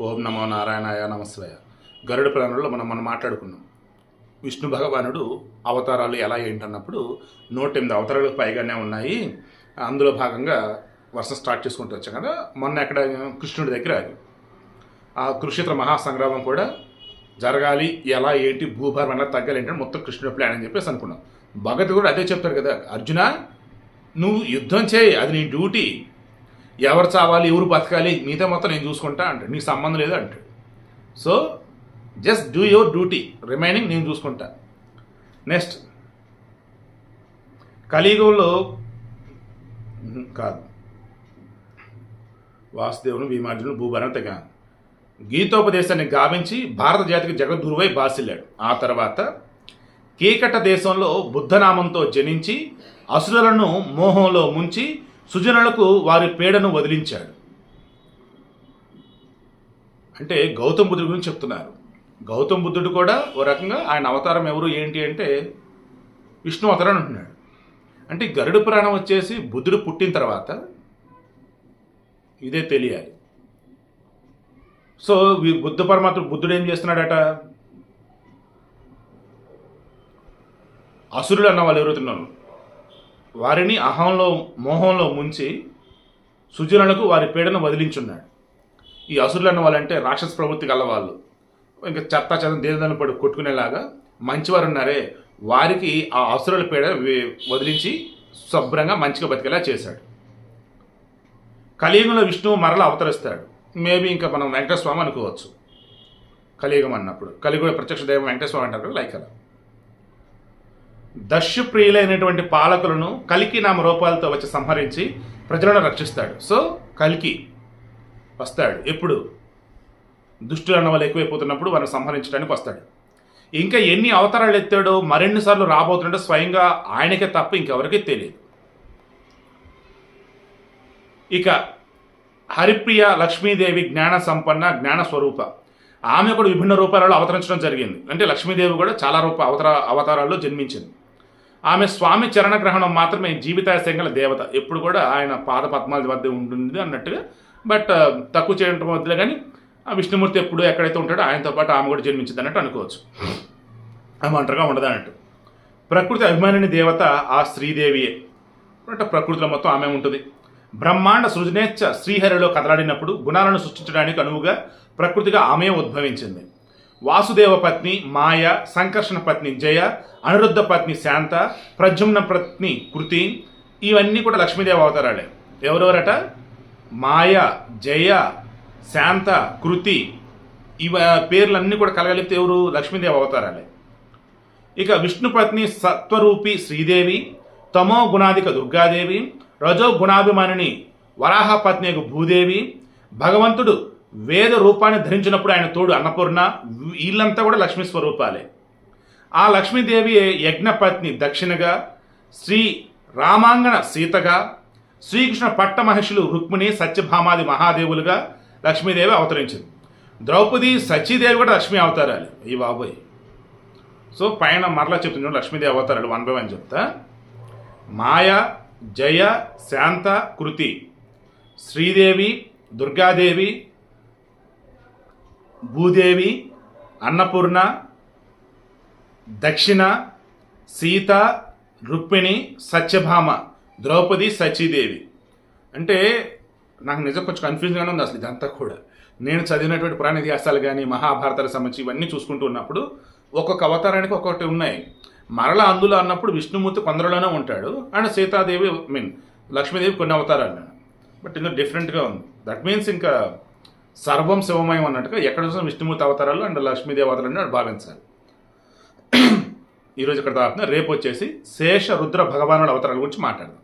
ఓం నమో నారాయణాయ నమస్వయ. గరుడ పురాణంలో మనం మనం మాట్లాడుకున్నాం. విష్ణు భగవానుడు అవతారాలు ఎలా ఏంటన్నప్పుడు నూట ఎనిమిది అవతారాలకు పైగానే ఉన్నాయి. అందులో భాగంగా వర్షం స్టార్ట్ చేసుకుంటూ వచ్చాం కదా. మొన్న ఎక్కడ కృష్ణుడి దగ్గర ఆ కురుక్షేత్ర మహాసంగ్రామం కూడా జరగాలి ఎలా ఏంటి భూభారం ఎలా తగ్గాలి ఏంటంటే మొత్తం కృష్ణుడి ప్లాన్ అని చెప్పేసి అనుకున్నాం. భగత్ కూడా అదే చెప్తారు కదా అర్జున నువ్వు యుద్ధం చేయి అది నీ డ్యూటీ. ఎవరు చావాలి ఎవరు బతకాలి మిగతా మొత్తం నేను చూసుకుంటా అంటాడు. నీకు సంబంధం లేదు అంటాడు. So just do your duty remaining నేను చూసుకుంటా. నెక్స్ట్ కలియుగంలో కాదు. వాసుదేవుని భీమార్జును భూభారం గీతోపదేశాన్ని గావించి భారత జాతికి జగద్గురువై బాసిల్లాడు. ఆ తర్వాత కీకట దేశంలో బుద్ధనామంతో జనించి అసురులను మోహంలో ముంచి సుజనులకు వారి పీడను వదిలించాడు. అంటే గౌతమ్ బుద్ధుడి గురించి చెప్తున్నారు. గౌతమ్ బుద్ధుడు కూడా ఓ రకంగా ఆయన అవతారం ఎవరు ఏంటి అంటే విష్ణు అవతారం అంటున్నాడు. అంటే గరుడు పురాణం వచ్చేసి బుద్ధుడు పుట్టిన తర్వాత ఇదే తెలియాలి. సో బుద్ధ పరమాత్మ బుద్ధుడు ఏం చేస్తున్నాడట? అసురులు అన్న వాళ్ళు ఎవరుతున్నారు వారిని అహంలో మోహంలో ముంచి సుజనులకు వారి పీడను వదిలించున్నాడు. ఈ అసురులు అన్న వాళ్ళంటే రాక్షస ప్రవృత్తి గల వాళ్ళు ఇంకా చెత్త చెత్త దేనిదని పడి కొట్టుకునేలాగా మంచివారు ఉన్నారే వారికి ఆ అసురుల పీడ వదిలించి శుభ్రంగా మంచిగా బతికేలా చేశాడు. కలియుగంలో విష్ణువు మరల అవతరిస్తాడు. మేబీ ఇంకా మనం వెంకటస్వామి అనుకోవచ్చు. కలియుగం అన్నప్పుడు. కలియుగ ప్రత్యక్ష దైవం వెంకటస్వామి స్వామి అంటారు లైక్ అలా దస్యుప్రియులైనటువంటి పాలకులను కలికి నామ రూపాలతో వచ్చి సంహరించి ప్రజలను రక్షిస్తాడు. సో కలికి వస్తాడు. ఎప్పుడు? దుష్టులు అన్న వాళ్ళు ఎక్కువైపోతున్నప్పుడు వారిని సంహరించడానికి వస్తాడు. ఇంకా ఎన్ని అవతారాలు ఎత్తాడో మరెన్నిసార్లు రాబోతుంటే స్వయంగా ఆయనకే తప్ప ఇంకెవరికీ తెలియదు. ఇక హరిప్రియ లక్ష్మీదేవి జ్ఞాన సంపన్న జ్ఞాన స్వరూప. ఆమె కూడా విభిన్న రూపాలలో అవతరించడం జరిగింది. అంటే లక్ష్మీదేవి కూడా చాలా రూప అవతార అవతారాల్లో జన్మించింది. ఆమె స్వామి చరణగ్రహణం మాత్రమే జీవితాశయం గల దేవత. ఎప్పుడు కూడా ఆయన పాద పద్మాల వద్ద ఉంటుంది అన్నట్టుగా. బట్ తక్కువ చేయడం వద్దులే కానీ ఆ విష్ణుమూర్తి ఎప్పుడు ఎక్కడైతే ఉంటాడో ఆయనతో పాటు ఆమె కూడా జన్మించింది అన్నట్టు అనుకోవచ్చు. ఆమె ఒంటరిగా ఉండదన్నట్టు ప్రకృతి అభిమానిని దేవత ఆ శ్రీదేవియే. అంటే ప్రకృతిలో మొత్తం ఆమె ఉంటుంది. బ్రహ్మాండ సృజనేచ్ఛ శ్రీహరిలో కదలాడినప్పుడు గుణాలను సృష్టించడానికి అనువుగా ప్రకృతిగా ఆమె ఉద్భవించింది. వాసుదేవ పత్ని మాయ సంకర్షణ పత్ని జయ అనిరుద్ధ పత్ని శాంత ప్రజుమ్న పత్ని కృతి ఇవన్నీ కూడా లక్ష్మీదేవి అవతారాలే. ఎవరెవరట? మాయ జయ శాంత కృతి ఇవ పేర్లన్నీ కూడా కలగలిపితే ఎవరు? లక్ష్మీదేవి అవతారాలే. ఇక విష్ణుపత్ని సత్వరూపి శ్రీదేవి తమో గుణాధిక దుర్గాదేవి రజో గుణాభిమానిని వరాహపత్ని భూదేవి భగవంతుడు వేద రూపాన్ని ధరించినప్పుడు ఆయన తోడు అన్నపూర్ణ వీళ్ళంతా కూడా లక్ష్మీ స్వరూపాలే. ఆ లక్ష్మీదేవి యజ్ఞపత్ని దక్షిణగా శ్రీ రామాంగణ సీతగా శ్రీకృష్ణ పట్ట మహర్షులు రుక్మిణి సత్యభామాది మహాదేవులుగా లక్ష్మీదేవి అవతరించింది. ద్రౌపది సచీదేవి కూడా లక్ష్మీ అవతారాలు. ఈ బాబోయ్. సో పైన మరలా చెప్తున్నాడు లక్ష్మీదేవి అవతారాలు వన్ బై వన్ చెప్తా. మాయ జయ శాంత కృతి. శ్రీదేవి దుర్గాదేవి భూదేవి అన్నపూర్ణ దక్షిణ సీత రుక్మిణి సత్యభామ ద్రౌపది సచీదేవి. అంటే నాకు నిజం కొంచెం కన్ఫ్యూజన్గానే ఉంది అసలు ఇదంతా కూడా. నేను చదివినటువంటి పురాణ ఇతిహాసాలు కానీ మహాభారతాలకు సంబంధించి ఇవన్నీ చూసుకుంటూ ఉన్నప్పుడు ఒక్కొక్క అవతారానికి ఒక్కొక్కటి ఉన్నాయి. మరల అందులో అన్నప్పుడు విష్ణుమూర్తి కొందరులోనే ఉంటాడు. అండ్ సీతాదేవి మీన్ లక్ష్మీదేవి కొన్ని అవతారాలు. బట్ ఇందులో డిఫరెంట్గా ఉంది. దట్ మీన్స్ ఇంకా సర్వం శివమయం అన్నట్టుగా ఎక్కడ చూసిన విష్ణుమూర్తి అవతారాలు అండ్ లక్ష్మీదేవి అవతారాలు అని భావించాలి. ఈరోజు ఇక్కడ దాపున రేపు వచ్చేసి శేష రుద్ర భగవానుడు అవతారాల గురించి మాట్లాడదాం.